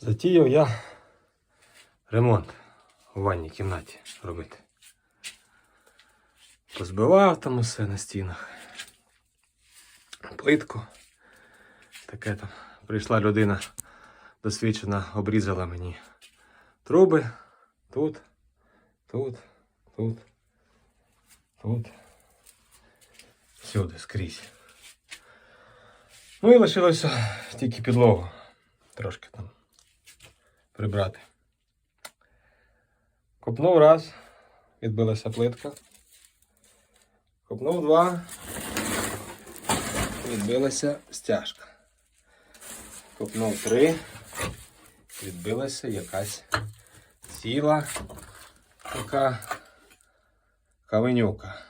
Затіяв я ремонт у ванній кімнаті робити. Позбивав там усе на стінах. Плитку. Таке там. Прийшла людина досвідчена, обрізала мені труби. Тут, тут, тут, тут. Всюди, скрізь. Ну і лишилося тільки підлогу. Трошки там прибрати. Копнув раз, відбилася плитка. Копнув два, відбилася стяжка. Копнув три, відбилася якась ціла така кавенюка.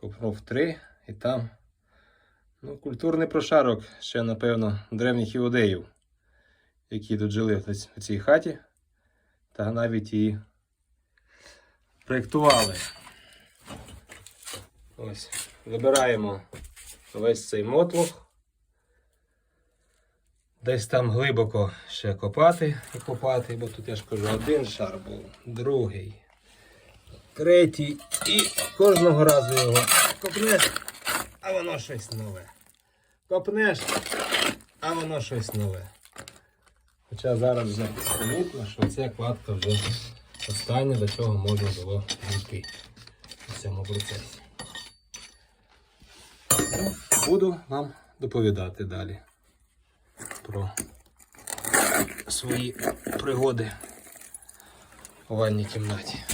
Копнув три і там ну, культурний прошарок ще, напевно, древніх іудеїв, які тут жили в цій хаті, та навіть і проєктували. Ось, вибираємо весь цей мотлох. Десь там глибоко ще копати і копати, бо тут я ж кажу, один шар був, другий, третій. І кожного разу його копнеш, а воно щось нове. Копнеш, а воно щось нове. Хоча зараз вже помітно, що ця кладка вже остання, до чого можна було дійти в цьому процесі. Ну, Буду вам доповідати далі про свої пригоди у ванній кімнаті.